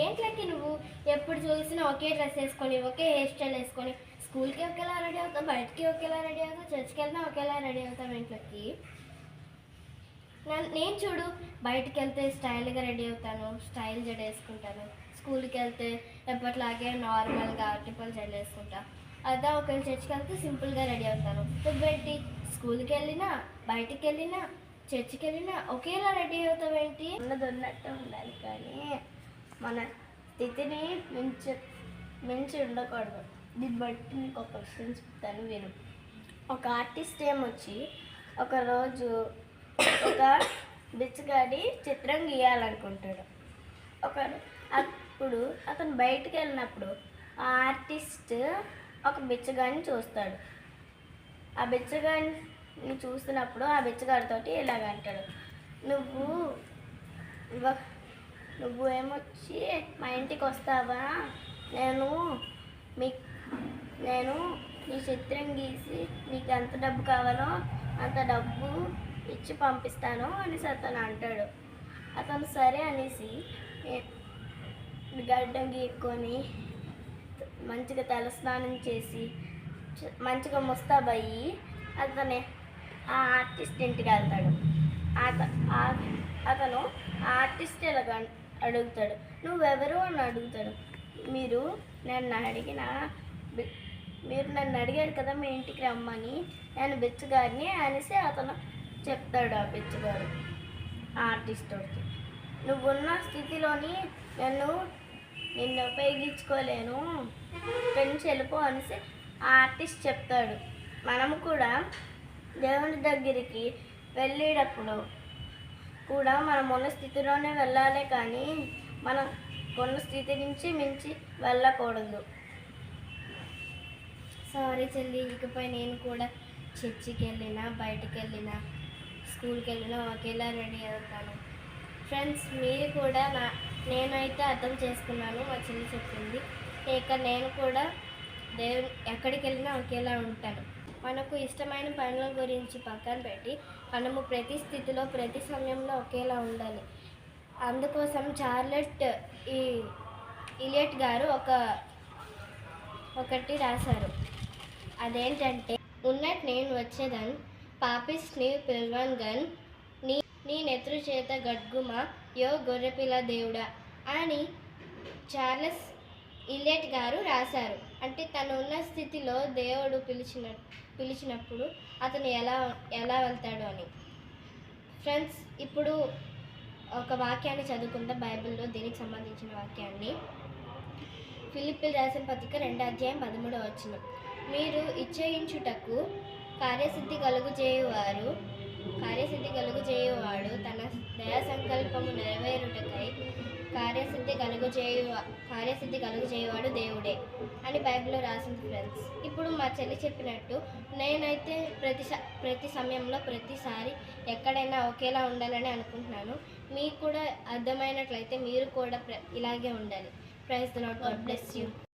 ఏంట్లకి నువ్వు? ఎప్పుడు చూసినా ఒకే డ్రెస్ వేసుకొని ఒకే హెయిర్ స్టైల్ వేసుకొని స్కూల్కి ఒకేలా రెడీ అవుతావు బయటికి ఒకేలా రెడీ అవుతావు చర్చ్కి వెళ్ళినా ఒకేలా రెడీ అవుతావు ఇంట్లోకి నేను చూడు బయటికి వెళ్తే స్టైల్గా రెడీ అవుతాను స్టైల్ జడ వేసుకుంటాను. స్కూల్కి వెళ్తే ఎప్పట్లాగే నార్మల్గా టిపల్ జడ వేసుకుంటా. అదే ఒకవేళ చర్చ్కి వెళ్తే సింపుల్గా రెడీ అవుతాను. నువ్వేంటి? స్కూల్కి వెళ్ళినా బయటికి వెళ్ళినా చర్చ్కి వెళ్ళినా ఒకేలా రెడీ అవుతావేంటి? ఉన్నది ఉన్నట్టు ఉండాలి కానీ మన స్థితిని మించి మించి ఉండకూడదు. దీన్ని బట్టి నీకు ఒక విషయం చెప్తాను విను. ఒక ఆర్టిస్ట్ ఏమొచ్చి ఒకరోజు ఒక బిచ్చగాడి చిత్రం గీయాలనుకుంటాడు. ఒక అప్పుడు అతను బయటికి వెళ్ళినప్పుడు ఆ ఆర్టిస్ట్ ఒక బిచ్చగాడిని చూస్తాడు. ఆ బిచ్చగాడిని చూసినప్పుడు ఆ బిచ్చగాడితోటి ఇలాగ అంటాడు. నువ్వు నువ్వు ఏమొచ్చి మా ఇంటికి వస్తావా? నేను మీ నేను నీ చిత్రం గీసి నీకు ఎంత డబ్బు కావాలో అంత డబ్బు ఇచ్చి పంపిస్తాను అనేసి అతను అంటాడు. అతను సరే అనేసి గడ్డం గీక్కొని మంచిగా తలస్నానం చేసి మంచిగా ముస్తాబయ్యి అతనే ఆ ఆర్టిస్ట్ ఇంటికి వెళ్తాడు. అతను ఆ ఆర్టిస్ట్ ఎలాగ అడుగుతాడు. నువ్వెవరు? అని అడుగుతాడు. మీరు నన్ను అడిగిన బి- మీరు నన్ను అడిగాడు కదా మీ ఇంటికి రమ్మని నేను బిచ్చగారిని అనేసి అతను చెప్తాడు ఆ బిచ్చగాడు ఆ ఆర్టిస్ట్ నువ్వున్న స్థితిలోని నన్ను నిన్ను ఉపయోగించుకోలేను. ఇక్కడి నుంచి వెళ్ళిపో అనేసి ఆ ఆర్టిస్ట్ చెప్తాడు. మనము కూడా దేవుని దగ్గరికి వెళ్ళేటప్పుడు కూడా మనం ఉన్న స్థితిలోనే వెళ్ళాలి కానీ మనం ఉన్న స్థితి నుంచి మించి వెళ్ళకూడదు. సారీ చెల్లి ఇకపై నేను కూడా చర్చికి వెళ్ళినా బయటికి వెళ్ళినా స్కూల్కి వెళ్ళినా ఒకేలా రెడీ అవుతాను. ఫ్రెండ్స్ మీరు కూడా నా నేనైతే అర్థం చేసుకున్నాను మా చెల్లి చెప్పింది. ఇక నేను కూడా దేవుని ఎక్కడికి వెళ్ళినా ఒకేలా ఉంటాను. మనకు ఇష్టమైన పనుల గురించి పక్కన పెట్టి మనము ప్రతి స్థితిలో ప్రతి సమయంలో ఒకేలా ఉండాలి. అందుకోసం చార్లెట్ ఈ ఇలియట్ గారు ఒక ఒకటి రాశారు. అదేంటంటే ఉన్నట్ నేను వచ్చేదన్ పాపిస్ నీవు పిల్వన్ గన్ నీ నీ నెత్రు చేత గడ్గుమ యో గొర్రెపిల్ల దేవుడా అని చార్లెస్ ఇలియట్ గారు రాశారు. అంటే తను ఉన్న స్థితిలో దేవుడు పిలిచిన పిలిచినప్పుడు అతను ఎలా ఎలా వెళ్తాడు అని. ఫ్రెండ్స్ ఇప్పుడు ఒక వాక్యాన్ని చదువుకుందాం. బైబిల్లో దీనికి సంబంధించిన వాక్యాన్ని. ఫిలిపిల్ రాసిన పత్రిక రెండో అధ్యాయం పదమూడవ వచ్చిన మీరు ఇచ్చయించుటకు కార్యసిద్ధి కలుగు చేయువారు కార్యసిద్ధి కలుగు చేయువాడు తన దయా సంకల్పము నెరవేరుటకై కార్యసిద్ధి కలుగు చేయు కార్యసిద్ధి కలుగు చేయవాడు దేవుడే అని బైబిల్లో రాసింది ఫ్రెండ్స్. ఇప్పుడు మా చెల్లి చెప్పినట్టు నేనైతే ప్రతి ప్రతి సమయంలో ప్రతిసారి ఎక్కడైనా ఒకేలా ఉండాలని అనుకుంటున్నాను. మీకు కూడా అర్థమైనట్లయితే మీరు కూడా ఇలాగే ఉండాలి. Praise the Lord God bless you.